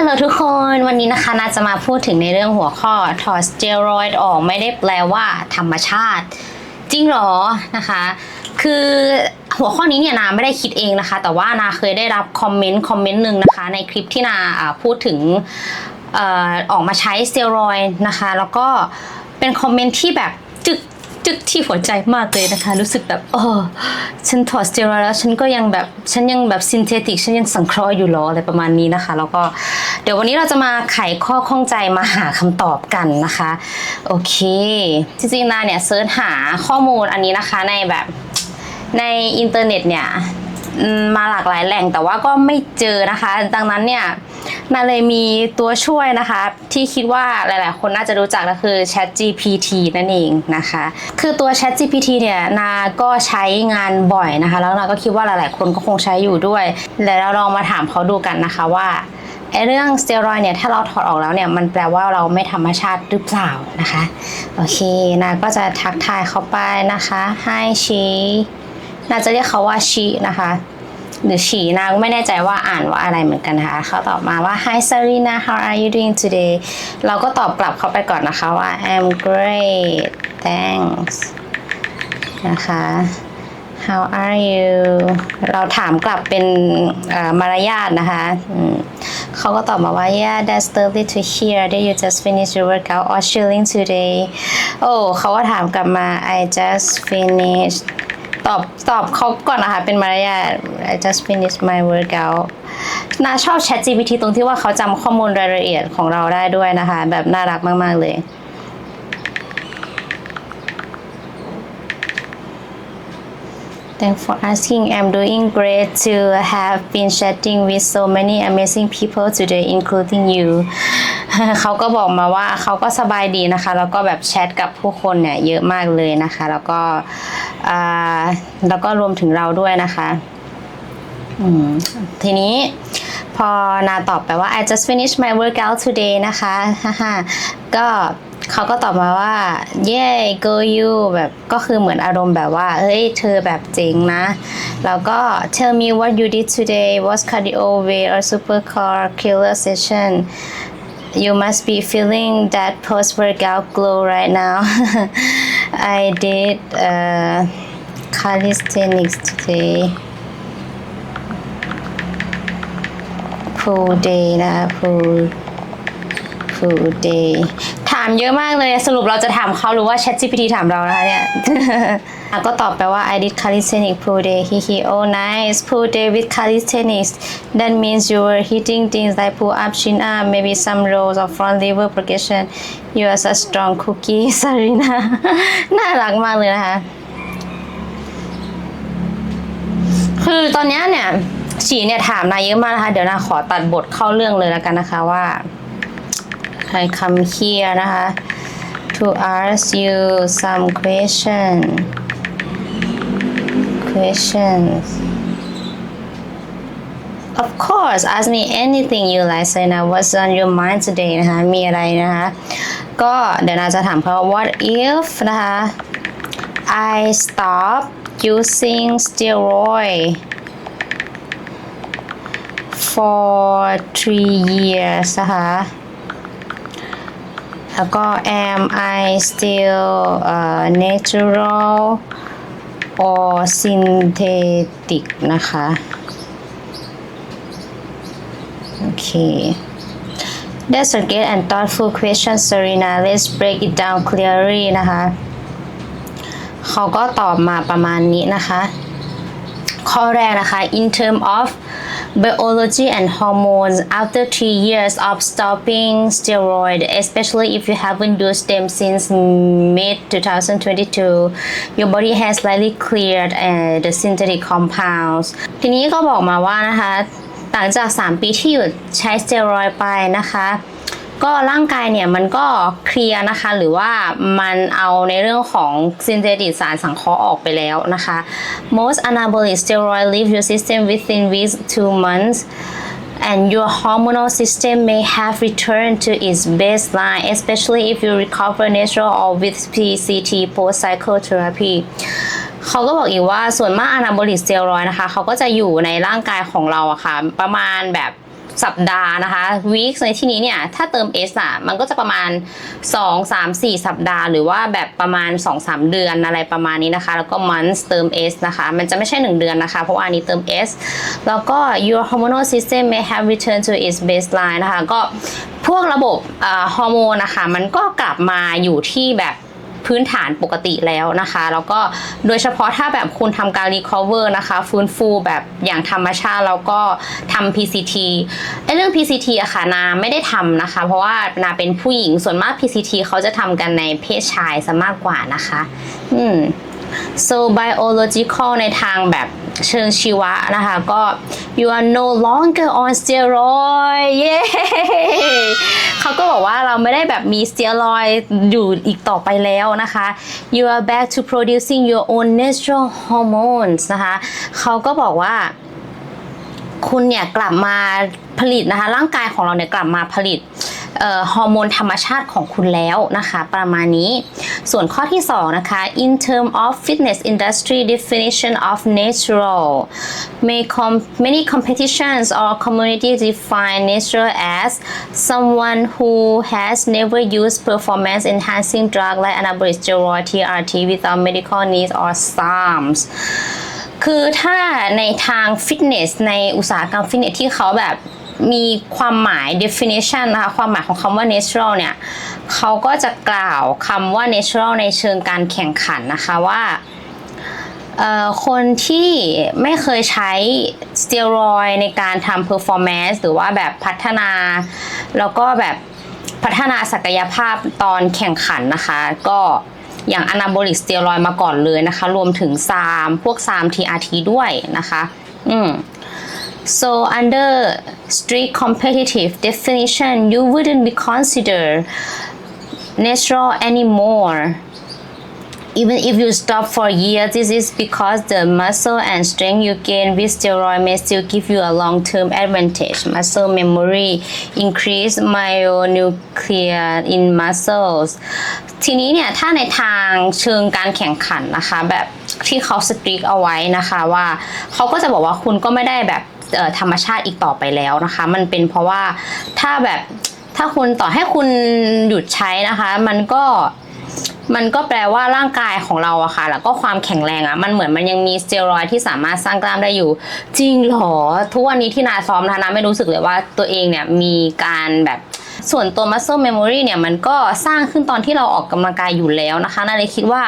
ฮัลโหลทุกคนวันนี้นะคะนาจะมาพูดถึงในเรื่องหัวข้อถอดสเตียรอยด์ออกไม่ได้แปลว่าธรรมชาติ จริงหรอนะคะ คือหัวข้อนี้เนี่ยนาไม่ได้คิดเองนะคะ แต่ว่านาเคยได้รับคอมเมนต์คอมเมนต์หนึ่งนะคะ ในคลิปที่นาพูดถึงออออกมาใช้สเตียรอยด์นะคะ แล้วก็เป็นคอมเมนต์ที่แบบ จึกที่หัวใจมากเลยนะคะ รู้สึกแบบเออฉันถอดสเตียรอยแล้วฉันก็ยังแบบฉันยังแบบซินเทติกฉันยังสังเคราะห์อยู่หรออะไรประมาณนี้นะคะ แล้วก็เดี๋ยววันนี้เราจะมาไขข้อข้องใจมาหาคำตอบกันนะคะ โอเค จริงๆนาเนี่ยเซิร์ชหาข้อมูลอันนี้นะคะในแบบในอินเทอร์เน็ตเนี่ย มาหลากหลายแหล่งแต่ว่าก็ไม่เจอนะคะ ดังนั้นเนี่ยนาเลยมีตัวช่วยนะคะ ที่คิดว่าหลาย ๆ คนน่าจะรู้จักก็คือ Chat GPT นั่นเองนะคะ คือตัว Chat GPT เนี่ยนาก็ใช้งานบ่อยนะคะ แล้วนาก็คิดว่าหลาย ๆ คนก็คงใช้อยู่ด้วย แล้วเราลองมาถามเขาดูกันนะคะว่าไอเรื่องสเตียรอยเนี่ยถ้าเราถอดออกแล้วเนี่ยมันแปลว่าเราไม่ธรรมชาติหรือเปล่านะคะ โอเคนาก็จะทักทายเขาไปนะคะ Hi she น่าจะเรียกเขาว่าชีนะคะ หรือฉีนางไม่แน่ใจว่าอ่านว่าอะไรเหมือนกันนะคะเขาตอบมาว่า Hi Sarina how are you doing today เราก็ตอบกลับเขาไปก่อนนะคะว่า I'm great thanks นะคะ How are you เราถามกลับเป็นมารยาทนะคะ เขาก็ตอบมาว่า Yeah that's lovely to hear that you just finished your workout or chilling today โอ้เขาก็ถามกลับมา I just finished ตอบตอบเขาก่อนนะคะ เป็นมารยาท I just finished my workout นาชอบ Chat GPT ตรงที่ว่าเขาจำข้อมูลรายละเอียดของเราได้ด้วยนะคะ แบบน่ารักมาก ๆ เลย Thanks for asking. I'm doing great to have been chatting with so many amazing people today, including you. เขาก็บอกมาว่าเขาก็สบายดีนะคะ แล้วก็แบบแชทกับผู้คนเนี่ยเยอะมากเลยนะคะ แล้วก็ แล้วก็รวมถึงเราด้วยนะคะทีนี้พอนาตอบไปว่า I just finished my workout today นะคะฮ่าก็เขาก็ตอบมาว่า yeah go you แบบก็คือเหมือนอารมณ์แบบว่า เฮ้ย เธอแบบเจ๋งนะ แล้วก็ tell me what you did today was cardio weight or supercar killer session you must be feeling that post workout glow right now I did uh, calisthenics today full day นะคะ full full day ถามเยอะมากเลย สรุปเราจะถามเขาหรือว่า Chat GPT ถามเรานะคะเนี่ย อะก็ตอบไปว่า I did calisthenics full day he he oh nice full day with calisthenics that means you were hitting things like pull up chin up maybe some rows of front lever progression you are such strong cookie Sarina น่ารักมากเลยนะคะ คือตอนนี้เนี่ยฉีเนี่ยถามนายเยอะมากนะคะ เดี๋ยวนาขอตัดบทเข้าเรื่องเลยแล้วกันนะคะว่า I come here นะคะ to ask you some question questions Of course ask me anything you like say now what's on your mind today นะคะ มีอะไรนะคะ ก็เดี๋ยวนาจะถามเขาว่า what if นะคะ I stop using steroid for three years นะคะ แล้วก็ am I still uh, natural ออซินเทติกนะคะ โอเค That's a good and thoughtful question Serena let's break it down clearly นะคะ เขาก็ตอบมาประมาณนี้นะคะ ข้อแรกนะคะ in term of biology and hormones after three years of stopping steroid especially if you haven't used them since mid 2022 your body has slightly cleared uh, the synthetic compounds ทีนี้ก็บอกมาว่านะคะ หลังจาก 3 ปีที่หยุดใช้สเตียรอยด์ไปนะคะ ก็ร่างกายเนี่ยมันก็เคลียร์นะคะ หรือว่ามันเอาในเรื่องของซินเทติกสารสังเคราะห์ออกไปแล้วนะคะ most anabolic steroid leave your system within weeks to months and your hormonal system may have returned to its baseline especially if you recover natural or with PCT post psychotherapy เขาก็บอกอีกว่าส่วนมากอนาโบลิกสเตียรอยนะคะ เขาก็จะอยู่ในร่างกายของเราอะค่ะ ประมาณแบบ สัปดาห์นะคะ weeks ในที่นี้เนี่ย ถ้าเติม s อะ มันก็จะประมาณ 2 3 4 สัปดาห์ หรือว่าแบบประมาณ 2 3 เดือนอะไรประมาณนี้นะคะ แล้วก็ months เติม s นะคะ มันจะไม่ใช่ 1 เดือนนะคะ เพราะว่าอันนี้เติม s แล้วก็ your hormonal system may have returned to its baseline นะคะ ก็พวกระบบฮอร์โมนนะคะ มันก็กลับมาอยู่ที่แบบ พื้นฐานปกติแล้วนะคะ แล้วก็โดยเฉพาะถ้าแบบคุณทำการรีคอเวอร์นะคะ ฟื้นฟูแบบอย่างธรรมชาติแล้วก็ทำ PCT ไอเรื่อง PCT อะค่ะนาไม่ได้ทำนะคะ เพราะว่านาเป็นผู้หญิงส่วนมาก PCT เขาจะทำกันในเพศชายซะมากกว่านะคะ อืม so biological ในทางแบบเชิงชีวะนะคะ ก็ you are no longer on steroid เย้เขาก็บอกว่าเราไม่ได้แบบมีสเตียรอยด์อยู่อีกต่อไปแล้วนะคะ you are back to producing your own natural hormones นะคะเขาก็บอกว่าคุณเนี่ยกลับมาผลิตนะคะ ร่างกายของเราเนี่ยกลับมาผลิต ฮอร์โมนธรรมชาติของคุณแล้วนะคะ ประมาณนี้ ส่วนข้อที่ 2 นะคะ in term of fitness industry definition of natural may com- many competitions or community define natural as someone who has never used performance enhancing drug like anabolic steroid TRT without medical needs or SARMs คือถ้าในทางฟิตเนสในอุตสาหกรรมฟิตเนสที่เขาแบบ มีความหมาย definition นะคะความหมายของคำว่า natural เนี่ยเขาก็จะกล่าวคำว่า natural ในเชิงการแข่งขันนะคะว่าคนที่ไม่เคยใช้สเตียรอยในการทำ performance หรือว่าแบบพัฒนา แล้วก็แบบพัฒนาศักยภาพตอนแข่งขันนะคะ ก็อย่าง anabolic steroid มาก่อนเลยนะคะ รวมถึงซาม พวกซาม TRT ด้วยนะคะ อืม So under strict competitive definition, you wouldn't be considered natural anymore. Even if you stop for years, this is because the muscle and strength you gain with steroid may still give you a long-term advantage. Muscle memory, increase myonuclear in muscles. ทีนี้เนี่ยถ้าในทางเชิงการแข่งขันนะคะ แบบที่เขาสตรีกเอาไว้นะคะว่าเขาก็จะบอกว่าคุณก็ไม่ได้แบบเอ่อ ธรรมชาติอีกต่อไปแล้วนะคะ มันเป็นเพราะว่าถ้าแบบถ้าคุณต่อให้คุณหยุดใช้นะคะ มันก็มันก็แปลว่าร่างกายของเราอะค่ะ แล้วก็ความแข็งแรงอะมันเหมือนมันยังมีสเตียรอยที่สามารถสร้างกล้ามได้อยู่ จริงหรอ ทุกวันนี้ที่นาซ้อมนะคะนาไม่รู้สึกเลยว่าตัวเองเนี่ยมีการแบบ ส่วนตัว muscle memory เนี่ยมันก็สร้างขึ้นตอนที่เราออกกำลังกายอยู่แล้วนะคะนาเลยคิดว่า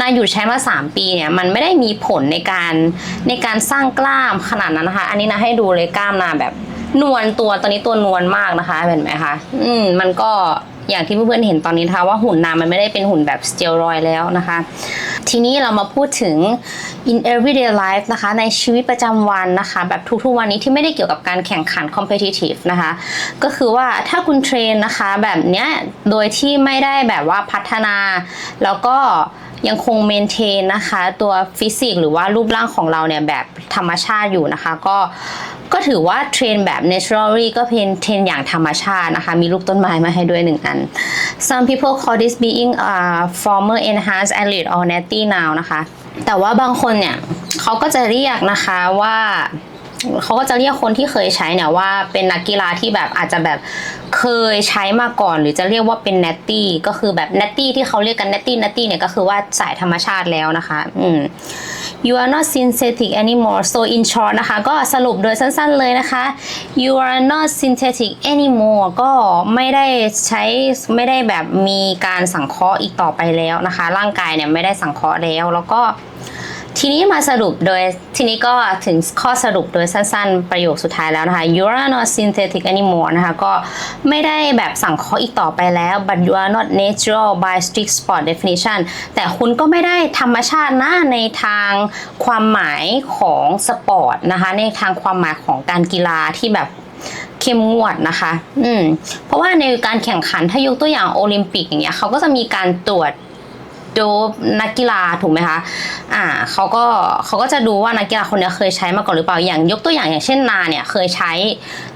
นาหยุดใช้มา 3 ปีเนี่ยมันไม่ได้มีผลในการในการสร้างกล้ามขนาดนั้นนะคะ อันนี้นะให้ดูเลยกล้ามนาแบบนวลตัวตอนนี้ตัวนวลมากนะคะเห็นไหมคะ อืมมันก็ อย่างที่เพื่อนๆเห็นตอนนี้นะคะว่าหุ่นนางมันไม่ได้เป็นหุ่นแบบสเตียรอยแล้วนะคะ ทีนี้เรามาพูดถึง in everyday life นะคะ ในชีวิตประจำวันนะคะ แบบทุกๆวันนี้ที่ไม่ได้เกี่ยวกับการแข่งขัน competitive นะคะ ก็คือว่าถ้าคุณเทรนนะคะแบบเนี้ยโดยที่ไม่ได้แบบว่าพัฒนา แล้วก็ ยังคงเมนเทนนะคะตัวฟิสิกส์หรือว่ารูปร่างของเราเนี่ยแบบธรรมชาติอยู่นะคะ ก็ก็ถือว่าเทรนแบบ naturally ก็เป็นเทรนอย่างธรรมชาตินะคะ มีรูปต้นไม้มาให้ด้วยหนึ่งอัน some people call this being a former enhanced athlete or natty now นะคะ แต่ว่าบางคนเนี่ยเขาก็จะเรียกนะคะว่า เขาก็จะเรียกคนที่เคยใช้เนี่ยว่าเป็นนักกีฬาที่แบบอาจจะแบบเคยใช้มาก่อน หรือจะเรียกว่าเป็น natty ก็คือแบบ natty ที่เขาเรียกกัน natty natty เนี่ยก็คือว่าสายธรรมชาติแล้วนะคะอืม you are not synthetic anymore so in short นะคะ ก็สรุปโดยสั้นๆเลยนะคะ you are not synthetic anymore ก็ไม่ได้ใช้ไม่ได้แบบมีการสังเคราะห์อีกต่อไปแล้วนะคะ ร่างกายเนี่ยไม่ได้สังเคราะห์แล้วแล้วก็ ทีนี้มาสรุปโดยทีนี้ก็ถึงข้อสรุปโดยสั้นๆ ประโยคสุดท้ายแล้วนะคะ you are not synthetic anymore นะคะก็ไม่ได้แบบสั่งเคาะอีกต่อไปแล้ว but you are not natural by strict sport definition แต่คุณก็ไม่ได้ธรรมชาตินะในทางความหมายของสปอร์ตนะคะ ในทางความหมายของการกีฬาที่แบบเข้มงวดนะคะ อืม เพราะว่าในการแข่งขันถ้ายกตัวอย่างโอลิมปิกอย่างเงี้ยเขาก็จะมีการตรวจ โดบนักกีฬาถูกไหมคะ อ่าเขาก็เขาก็จะดูว่านักกีฬาคนนี้เคยใช้มาก่อนหรือเปล่า อย่างยกตัวอย่างอย่างเช่นนาเนี่ยเคยใช้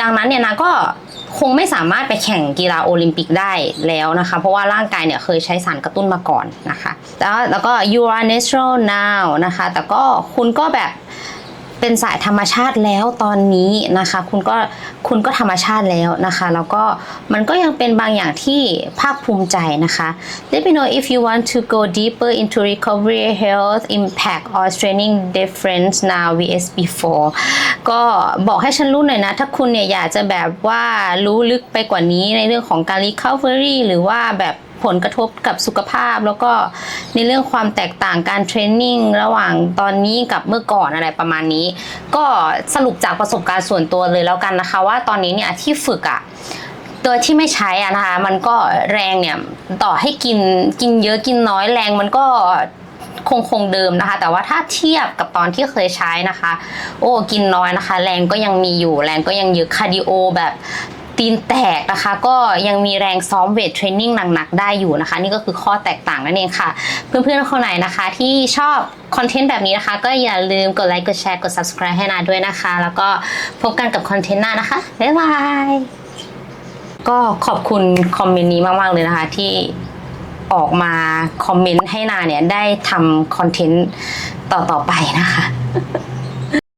ดังนั้นเนี่ยนาก็คงไม่สามารถไปแข่งกีฬาโอลิมปิกได้แล้วนะคะ เพราะว่าร่างกายเนี่ยเคยใช้สารกระตุ้นมาก่อนนะคะ แล้วแล้วก็ you are natural now นะคะ แต่ก็คุณก็แบบ เป็นสายธรรมชาติแล้วตอนนี้นะคะ คุณก็คุณก็ธรรมชาติแล้วนะคะ แล้วก็มันก็ยังเป็นบางอย่างที่ภาคภูมิใจนะคะ Let me know if you want to go deeper into recovery health impact or training difference now vs before ก็บอกให้ฉันรู้หน่อยนะ ถ้าคุณเนี่ยอยากจะแบบว่ารู้ลึกไปกว่านี้ในเรื่องของการ recovery หรือว่าแบบ ผลกระทบกับสุขภาพ แล้วก็ในเรื่องความแตกต่างการเทรนนิ่งระหว่างตอนนี้กับเมื่อก่อนอะไรประมาณนี้ ก็สรุปจากประสบการณ์ส่วนตัวเลยแล้วกันนะคะ ว่าตอนนี้เนี่ยที่ฝึกอะโดยที่ไม่ใช้อะนะคะมันก็แรงเนี่ยต่อให้กินกินเยอะกินน้อยแรงมันก็คงคงเดิมนะคะ แต่ว่าถ้าเทียบกับตอนที่เคยใช้นะคะ โอ้กินน้อยนะคะ แรงก็ยังมีอยู่แรงก็ยังเยอะคาร์ดิโอแบบ ตีนแตกนะคะ ก็ยังมีแรงซ้อมเวทเทรนนิ่งหนักๆได้อยู่นะคะ นี่ก็คือข้อแตกต่างนั่นเองค่ะ เพื่อนๆคนไหนนะคะ ที่ชอบคอนเทนต์แบบนี้นะคะ ก็อย่าลืมกดไลค์กดแชร์กด subscribe ให้นาด้วยนะคะ แล้วก็พบกันกับคอนเทนต์หน้านะคะบ๊ายบายก็ขอบคุณคอมเมนต์นี้มากๆเลยนะคะ ที่ออกมาคอมเมนต์ให้นาเนี่ยได้ทำคอนเทนต์ต่อๆไปนะคะ